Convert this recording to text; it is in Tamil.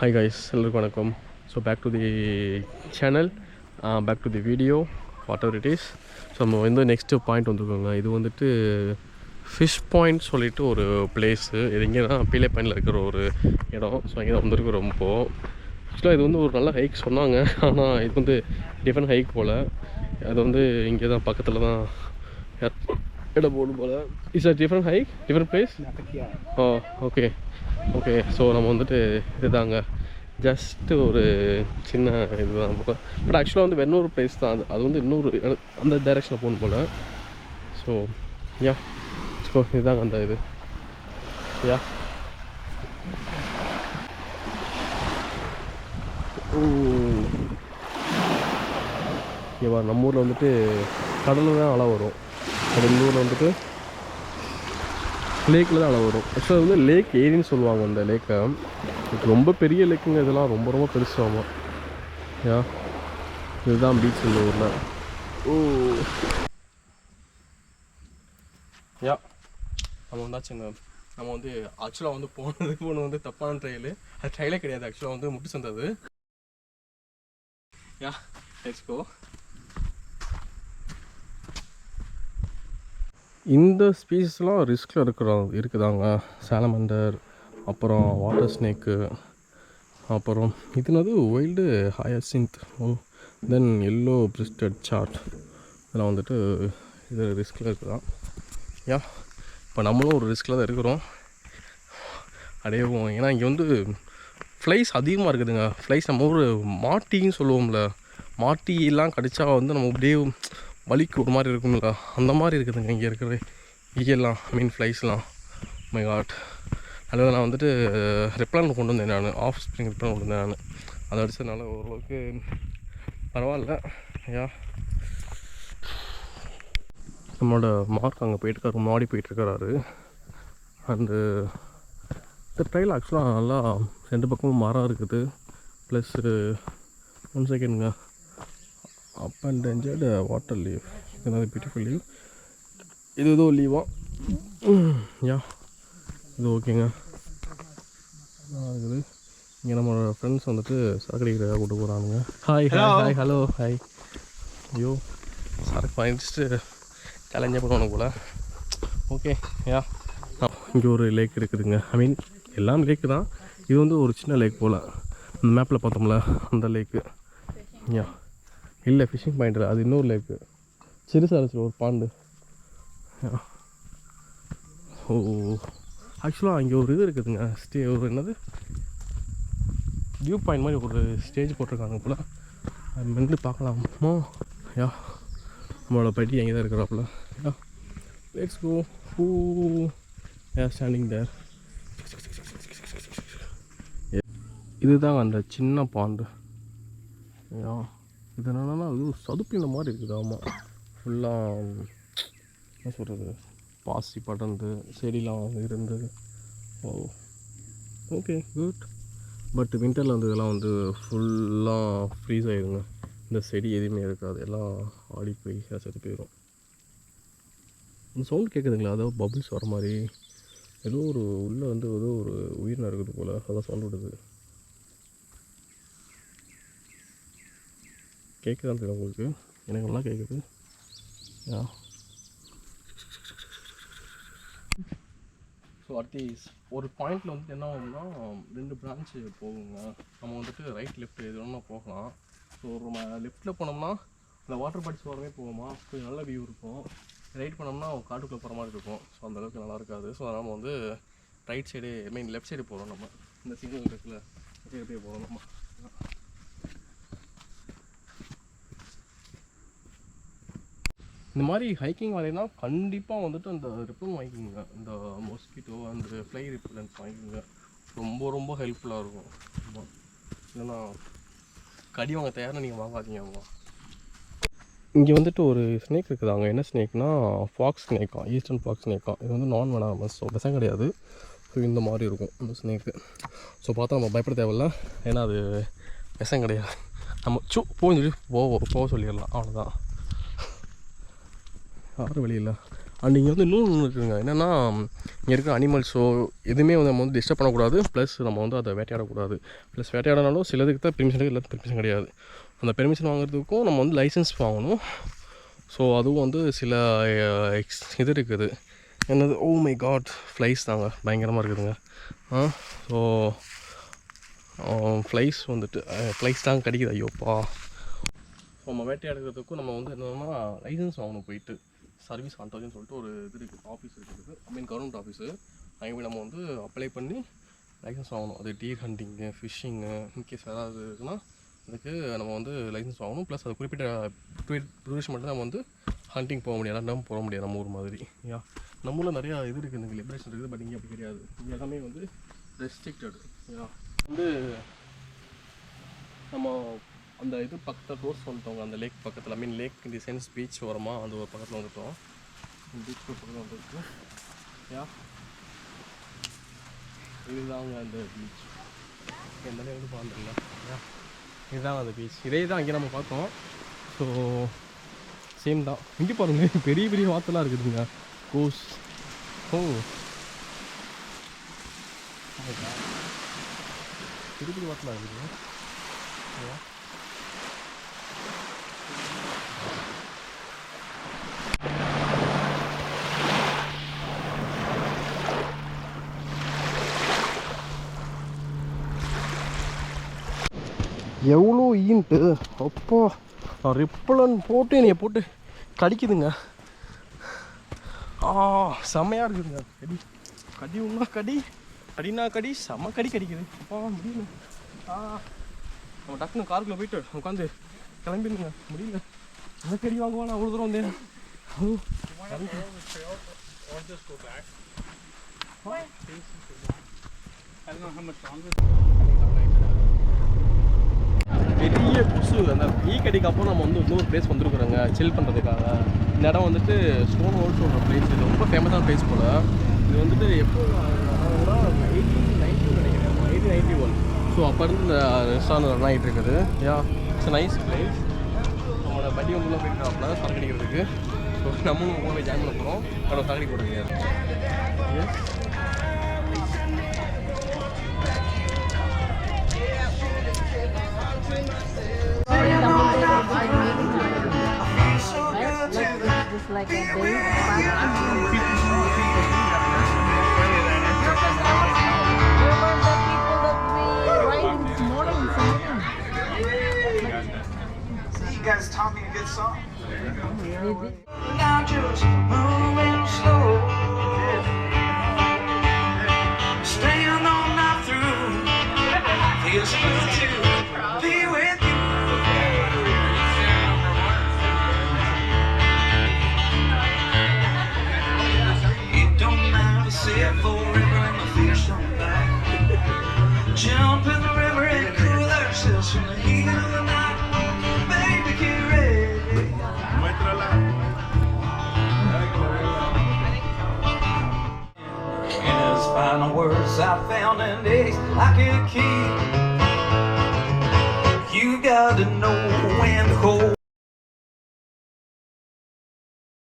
ஹாய் கைஸ் எல்லாருக்கும் வணக்கம். So back to the channel back to the video whatever it is so நம்ம வந்து நெக்ஸ்ட்டு பாயிண்ட் வந்துருக்கோங்க இது வந்துட்டு ஃபிஷ் பாயிண்ட் சொல்லிட்டு ஒரு பிளேஸு இது எங்கேனா பீலே பாயிண்டில் இருக்கிற ஒரு இடம். ஸோ இங்கே தான் வந்திருக்கு ரொம்ப. ஆக்சுவலாக இது வந்து ஒரு நல்ல ஹைக் சொன்னாங்க. ஆனால் இது வந்து டிஃப்ரெண்ட் ஹைக் போல். அது வந்து இங்கே தான் பக்கத்தில் தான் இடம் போடும் போல். It's a different hike different place oh okay okay so நம்ம வந்துட்டு இதுதாங்க. ஜஸ்ட்டு ஒரு சின்ன இதுதான் போல் பட் ஆக்சுவலாக வந்து இன்னொரு பிளேஸ் தான் அது. அது வந்து இன்னொரு அந்த டைரெக்ஷனில் போகணும் போல். ஸோ யா ஸோ இதுதாங்க அந்த இது. யா இங்கே நம்ம ஊரில் வந்துட்டு கடலில் தான் அலை வரும். அது இந்த ஊரில் வந்துட்டு லேக்கில் தான் அலை வரும். ஆக்சுவலாக வந்து லேக் ஏரின்னு சொல்லுவாங்க அந்த லேக்கை ரொம்ப பெரிய லேக்குங்க இதெல்லாம். ரொம்ப ரொம்ப பெருசாகும் யா இதுதான் பீச் இந்த ஊரில். ஓ. யா நம்ம வந்தாச்சுங்க நம்ம வந்து ஆக்சுவலாக வந்து போனது போனது வந்து தப்பான ட்ரெயிலு அது ட்ரெயிலே கிடையாது. ஆக்சுவலாக வந்து முட்டு சந்தது. யா லெட்ஸ் கோ இந்த ஸ்பீசஸ்லாம் ரிஸ்கில் இருக்கிற இருக்குதாங்க. சாலமண்டர் அப்புறம் வாட்டர் ஸ்னேக்கு அப்புறம் இதுனது wild hyacinth then yellow breasted chat இதெல்லாம் வந்துட்டு இது ரிஸ்கில் இருக்குதான். யா இப்போ நம்மளும் ஒரு ரிஸ்கில் தான் இருக்கிறோம். அடையவும் ஏன்னா இங்கே வந்து ஃப்ளைஸ் அதிகமாக இருக்குதுங்க. ஃப்ளைஸ் நம்ம ஒரு மாட்டின்னு சொல்லுவோம்ல. மாட்டிலாம் கடிச்சா வந்து நம்ம அப்படியே வலிக்கு ஒரு மாதிரி இருக்கும்ல. அந்த மாதிரி இருக்குதுங்க இங்கே இருக்கிற இங்கெல்லாம் மீன் ஃப்ளைஸ்லாம் மை காட் அதில் நான் வந்துட்டு ரிப்ளான் கொண்டு வந்தேன் நான். ஆஃப் ஸ்ப்ரிங் ரிப்ளான் கொண்டு வந்தேன் நான். அதை அடித்ததுனால ஓரளவுக்கு பரவாயில்ல. யா நம்மளோட மார்க் அங்கே போயிட்டுருக்காரு மாடி போயிட்டுருக்கிறாரு அண்டு இந்த ட்ரையில் ஆக்சுவலாக நல்லா ரெண்டு பக்கமும் மரம் இருக்குது. Plus one செகண்டுங்க up and enjoyed water leave இது பியூட்டிஃபுல் லீவ் இது ஏதோ லீவா யா. இது ஓகேங்க. நல்லா இருக்குது இங்கே நம்மளோட ஃப்ரெண்ட்ஸ் வந்துட்டு சரக்கடிக்கிற கூட்டு போகிறானுங்க hi hi hi hello hi ஐயோ சரக்கு வாங்கிட்டு சேலஞ்சே பண்ணுவானு போல். ஓகே யா இங்கே ஒரு லேக் இருக்குதுங்க. ஐ மீன் எல்லாம் லேக்கு தான். இது வந்து ஒரு சின்ன லேக் போல். அந்த மேப்பில் பார்த்தோம்ல அந்த லேக்கு யா இல்லை ஃபிஷிங் பாயிண்ட் அது இன்னொரு லேக்கு சிறுசாக இருந்துச்சு ஒரு பாண்டு யா. ஓ ஆக்சுவலாக அங்கே ஒரு இது இருக்குதுங்க. ஸ்டே ஒரு என்னது? வியூ பாயிண்ட் மாதிரி ஒரு ஸ்டேஜ் போட்டிருக்காங்க போல். அது மென்று பார்க்கலாமோ? யா நம்மளோட பட்டி அங்கே தான் இருக்கிறாப்புல. Yeah let's go who yeah standing there இதுதான் அந்த சின்ன பாண்டு யா இது என்னென்னா அது சதுப்பின மாதிரி இருக்குது? ஆமாம் ஃபுல்லாக என்ன சொல்கிறது பாசி படர்ந்து செடிலாம் இருந்து ஓ ஓகே குட் பட் வின்டரில் வந்து இதெல்லாம் வந்து ஃபுல்லாக ஃப்ரீஸ் ஆகிடுங்க இந்த செடி எதுவுமே இருக்காது. எல்லாம் ஆடி போய் செத்து போயிடும் இந்த சவுண்ட் கேட்குதுங்களா அதாவது பபிள்ஸ் வர மாதிரி. ஏதோ ஒரு உள்ளே வந்து ஏதோ ஒரு உயிரினம் இருக்குது போல். அதான் சவுண்ட் விடுது. கேட்குதான் தெரியும் உங்களுக்கு. எனக்கு நல்லா கேட்குது ஆ ஸோ அடுத்து ஒரு பாயிண்டில் வந்து என்ன ஆகும்னா ரெண்டு பிரான்ச்சு போகுங்க. நம்ம வந்துட்டு ரைட் லெஃப்ட் எது வேணா போகலாம். ஸோ நம்ம லெஃப்ட்டில் போனோம்னா அந்த வாட்டர் பாடிஸ் வரவே போவோமா கொஞ்சம் நல்ல வியூ இருக்கும். ரைட் பண்ணோம்னா காட்டுக்குள்ளே போகிற மாதிரி இருக்கும். ஸோ அந்தளவுக்கு நல்லா இருக்காது. ஸோ நம்ம வந்து right side I mean left side போகிறோம் நம்ம. இந்த சிக்னல் இருக்குல்ல அப்படியே அப்படியே போகிறோம் நம்ம. இந்த மாதிரி ஹைக்கிங் வரையினா கண்டிப்பாக வந்துட்டு அந்த ரிப்பன் வாங்கிக்கோங்க. இந்த மொஸ்கிட்டோ அந்த ஃப்ளை ரிப்பலன்ஸ் வாங்கிக்கோங்க. ரொம்ப ரொம்ப ஹெல்ப்ஃபுல்லாக இருக்கும். ஆமாம் இல்லைன்னா கடி வாங்க தயாராக நீங்கள் வாங்காதீங்க ஆமாம் இங்கே வந்துட்டு ஒரு ஸ்னேக் இருக்குது. அங்கே என்ன ஸ்னேக்னா ஃபாக்ஸ் ஸ்னேக்கா ஈஸ்டர்ன் ஃபாக்ஸ் ஸ்னேக்கா இது வந்து நான் வெனாமஸ் ஸோ விஷம் கிடையாது. ஸோ இந்த மாதிரி இருக்கும் அந்த ஸ்னேக்கு ஸோ பார்த்தா நம்ம பயப்பட தேவையில்ல. ஏன்னா அது விஷம் கிடையாது. நம்ம சூ போய் சொல்லி போவோம் போக சொல்லிடலாம். அவ்வளோதான் யாரும் வெளியில் அண்ட் இங்கே வந்து இன்னொன்று ஒன்று இருக்குதுங்க என்னென்னா இங்கே இருக்கிற அனிமல்ஸோ எதுவுமே வந்து நம்ம வந்து டிஸ்டர்ப் பண்ணக்கூடாது. ப்ளஸ் நம்ம வந்து அதை வேட்டையாடக்கூடாது. ப்ளஸ் வேட்டையாடனாலும் சிலதுக்கு தான் பெர்மிஷன் இருக்குது எல்லாத்துக்கும் பெர்மிஷன் கிடையாது. அந்த பெர்மிஷன் வாங்குறதுக்கும் நம்ம வந்து லைசன்ஸ் வாங்கணும். ஸோ அதுவும் வந்து சில எக்ஸ் இது இருக்குது. என்னது? ஓ மை காட் ஃப்ளைஸ் தாங்க. பயங்கரமாக இருக்குதுங்க. ஆ ஸோ ஃப்ளைஸ் வந்துட்டு ஃப்ளைஸ் தாங்க கிடைக்குது. ஐயோப்பா. ஸோ நம்ம வேட்டையாடுறதுக்கும் நம்ம வந்து என்னன்னா லைசன்ஸ் வாங்கணும் போயிட்டு. சர்வீஸ் கான்ட்ராக்ட்னு சொல்லிட்டு ஒரு இது இருக்குது ஆஃபீஸ் இருக்குது ஐ மீன் கவர்மெண்ட் ஆஃபீஸு அங்கே போய் நம்ம வந்து அப்ளை பண்ணி லைசன்ஸ் வாங்கணும். அது டீர் ஹண்டிங்கு ஃபிஷ்ஷிங்கு இன்கேஸ் ஏதாவது இருக்குன்னா அதுக்கு நம்ம வந்து லைசன்ஸ் வாங்கணும். ப்ளஸ் அது குறிப்பிட்ட ப்ரொவிஷன் மட்டும் நம்ம வந்து ஹண்டிங் போக முடியாது. நம்ம போக முடியாது நம்ம ஊர் மாதிரி. யா நம்ம ஊரில் நிறையா இது இருக்குது இங்கே லிபரேஷன் இருக்குது பட் இங்கே அப்படி கிடையாது. இங்கே எல்லாமே வந்து ரெஸ்ட்ரிக்டட் யா வந்து நம்ம அந்த இது பக்கத்தில் ரோஸ் வந்துட்டோங்க அந்த லேக் பக்கத்தில் ஐ மீன் லேக் இந்த சென்ஸ் பீச் ஓரமாக அந்த ஒரு பக்கத்தில் வந்துட்டோம். பீச் பக்கத்தில் வந்துருக்கு. யா இதுதாங்க அந்த பீச் எந்த வந்து பார்த்துருல இதுதான் அந்த பீச் இதே தான் அங்கே நம்ம பார்த்தோம். ஸோ சேம் தான். இங்கே பாருங்க பெரிய பெரிய வாத்தெல்லாம் இருக்குதுங்க. கோஸ் ஓ oh. oh, பெரிய பெரிய வாத்தெல்லாம் இருக்குதுங்க. எவ்வளோ ஈன்ட்டு? அப்பா ரிப்பலன் போட்டு என்னைய போட்டு கடிக்குதுங்க. ஆ செம்மையாக இருக்குதுங்க. கடி கடி உண்ணா கடி கடினா கடி செம்ம கடி கடிக்குது. அப்பா முடியல. ஆ நம்ம டக்குன்னு காருக்குள்ளே போயிட்டு உட்காந்து கிளம்பிடுங்க. முடியல. என்ன கடி வாங்குவானா அவ்வளோ தூரம் வந்தேன் ஐயோ, பெரிய புதுசு அந்த ஈ கடிக்கு நம்ம வந்து இன்னொரு பிளேஸ் வந்துருக்குறோங்க. சில் பண்ணுறதுக்காக இந்த இடம் வந்துட்டு ஸ்டோன் ஹோல்ஸ் ஒரு பிளேஸ் இது ரொம்ப ஃபேமஸான பிளேஸ் போல். இது வந்துட்டு எப்போ எயிட்டீன் நைன்டி நினைக்கிறேன். எயிட்டீன் நைன்டி ஒன் ஸோ அப்போ இருந்து இந்த ரெஸ்டாரண்ட் ரன் ஆகிட்டு இருக்குது. யா இட்ஸ் நைஸ் பிளேஸ் நம்மளோட படி உங்களும் போயிட்டு சரக்கு ஸோ நம்மளும் போய் ஜாயின் பண்ண போகிறோம் ஆனால் சரக்கடி போடுறீங்க yes riding this morning? You guys taught me a good song. Now just moving slow. Staying all night through. I found an ace I could keep. You gotta know when to hold.